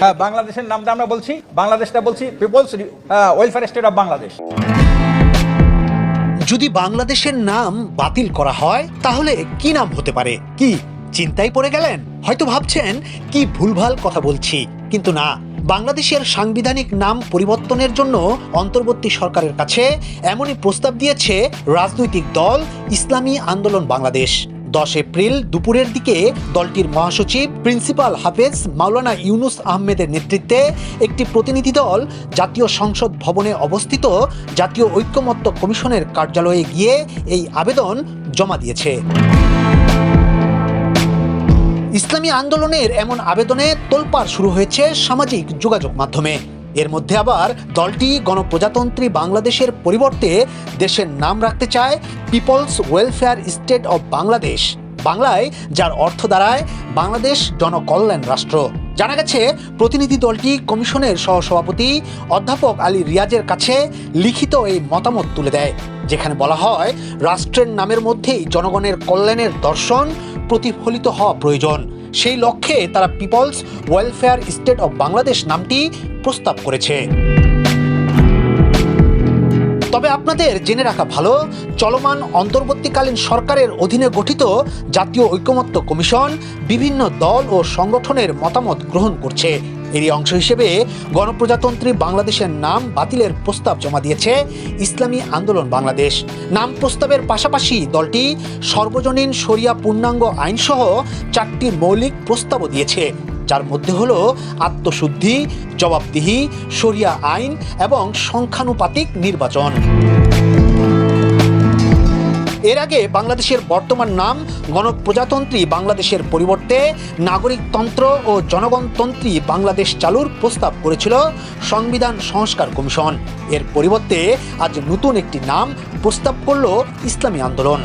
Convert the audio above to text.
হ্যাঁ বাংলাদেশের নামটা আমরা বলছি, বাংলাদেশটা বলছি people's welfare state of Bangladesh যদি বাংলাদেশের নাম বাতিল করা হয়, তাহলে কি নাম হতে পারে? কি চিন্তায় পড়ে গেলেন? হয়তো ভাবছেন, কি ভুলভাল কথা বলছি। কিন্তু না, বাংলাদেশের সাংবিধানিক নাম পরিবর্তনের জন্য অন্তর্বর্তী সরকারের কাছে এমনই প্রস্তাব দিয়েছে রাজনৈতিক দল ইসলামী আন্দোলন বাংলাদেশ। দশ এপ্রিল দুপুরের দিকে দলটির মহাসচিব, প্রিন্সিপাল হাফেজ মাওলানা ইউনুস আহমেদের নেতৃত্বে একটি প্রতিনিধি দল জাতীয় সংসদ ভবনে অবস্থিত জাতীয় ঐক্যমত্য কমিশনের কার্যালয়ে গিয়ে এই আবেদন জমা দিয়েছে। ইসলামী আন্দোলনের এমন আবেদনে তোলপাড় শুরু হয়েছে সামাজিক যোগাযোগ মাধ্যমে। এর মধ্যে আবার দলটি গণপ্রজাতন্ত্রী বাংলাদেশের পরিবর্তে দেশের নাম রাখতে চায় people's welfare state of Bangladesh, বাংলায় যার অর্থ দাঁড়ায় বাংলাদেশ জনকল্যাণ রাষ্ট্র। জানা গেছে, প্রতিনিধি দলটি কমিশনের সহসভাপতি অধ্যাপক আলী রিয়াজের কাছে লিখিত এই মতামত তুলে দেয়, যেখানে বলা হয়, রাষ্ট্রের নামের মধ্যেই জনগণের কল্যাণের দর্শন প্রতিফলিত হওয়া প্রয়োজন। সেই লক্ষ্যে তারা people's welfare state of Bangladesh নামটি প্রস্তাব করেছে। তবে আপনাদের জেনে রাখা ভালো, চলমান অন্তর্বর্তীকালীন সরকারের অধীনে গঠিত জাতীয় ঐকমত্য কমিশন বিভিন্ন দল ও সংগঠনের মতামত গ্রহণ করছে। এরই অংশ হিসেবে গণপ্রজাতন্ত্রী বাংলাদেশের নাম বাতিলের প্রস্তাব জমা দিয়েছে ইসলামী আন্দোলন বাংলাদেশ। নাম প্রস্তাবের পাশাপাশি দলটি সর্বজনীন শরিয়া পূর্ণাঙ্গ আইনসহ চারটি মৌলিক প্রস্তাবও দিয়েছে, যার মধ্যে হলো আত্মশুদ্ধি, জবাবদিহি, শরিয়া আইন এবং সংখ্যানুপাতিক নির্বাচন। এর আগে বাংলাদেশের বর্তমান নাম, গণপ্রজাতন্ত্রী বাংলাদেশের পরিবর্তে নাগরিকতন্ত্র ও জনগণতন্ত্রী বাংলাদেশ চালুর প্রস্তাব করেছিল সংবিধান সংস্কার কমিশন। এর পরিবর্তে আজ নতুন একটি নাম প্রস্তাব করল ইসলামী আন্দোলন।